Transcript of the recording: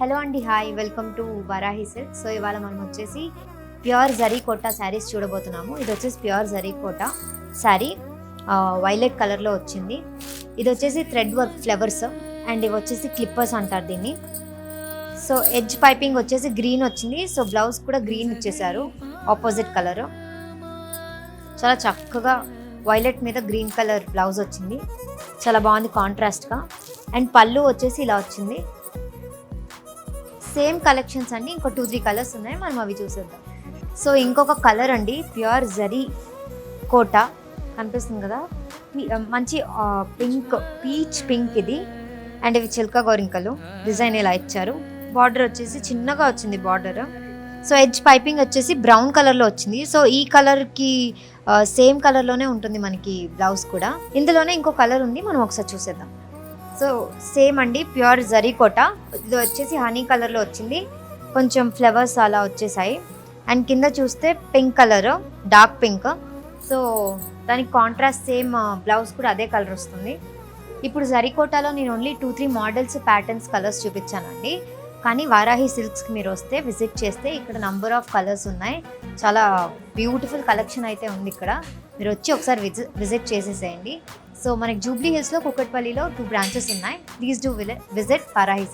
Hello అండి hi welcome to Varahi silk. So ఇవాళ మనం వచ్చేసి ప్యూర్ జరీ కోటా శారీస్ చూడబోతున్నాము. ఇది వచ్చేసి pure zari Kota saree. Violet కలర్లో వచ్చింది. ఇది వచ్చేసి థ్రెడ్ వర్క్ ఫ్లవర్స్ అండ్ ఇవి వచ్చేసి క్లిప్పర్స్ అంటారు దీన్ని. సో ఎడ్జ్ పైపింగ్ వచ్చేసి గ్రీన్ వచ్చింది. సో బ్లౌజ్ కూడా గ్రీన్ ఇచ్చేసారు ఆపోజిట్ కలర్. చాలా చక్కగా వైలెట్ మీద గ్రీన్ కలర్ బ్లౌజ్ వచ్చింది. చాలా బాగుంది కాంట్రాస్ట్గా. అండ్ పళ్ళు వచ్చేసి ఇలా వచ్చింది. సేమ్ కలెక్షన్స్ అండి ఇంకో టూ త్రీ కలర్స్ ఉన్నాయి మనం అవి చూసేద్దాం. సో ఇంకొక కలర్ అండి ప్యూర్ జరీ కోట కనిపిస్తుంది కదా. మంచి పింక్ పీచ్ పింక్ ఇది. అండ్ ఇవి చిల్క గోరింకలు డిజైన్ ఇలా ఇచ్చారు. బార్డర్ వచ్చేసి చిన్నగా వచ్చింది బార్డర్. సో ఎడ్జ్ పైపింగ్ వచ్చేసి బ్రౌన్ కలర్లో వచ్చింది. సో ఈ కలర్కి సేమ్ కలర్లోనే ఉంటుంది మనకి బ్లౌజ్ కూడా. ఇందులోనే ఇంకో కలర్ ఉంది మనం ఒకసారి చూసేద్దాం. సో సేమ్ అండి ప్యూర్ జరీకోట ఇది వచ్చేసి హనీ కలర్లో వచ్చింది. కొంచెం ఫ్లవర్స్ అలా వచ్చేసాయి. అండ్ కింద చూస్తే pink colour dark pink. So దానికి కాంట్రాస్ట్ సేమ్ బ్లౌజ్ కూడా అదే కలర్ వస్తుంది. ఇప్పుడు జరీకోటాలో నేను only two three models patterns colours చూపించానండి. కానీ వారాహి సిల్క్స్కి మీరు వస్తే విజిట్ చేస్తే ఇక్కడ నంబర్ ఆఫ్ కలర్స్ ఉన్నాయి. చాలా బ్యూటిఫుల్ కలెక్షన్ అయితే ఉంది ఇక్కడ. మీరు వచ్చి ఒకసారి విజిట్ విజిట్ చేసేసేయండి. సో మనకి జూబ్లీ హిల్స్లో కుక్కట్పల్లిలో టూ బ్రాంచెస్ ఉన్నాయి. Please do visit Varahi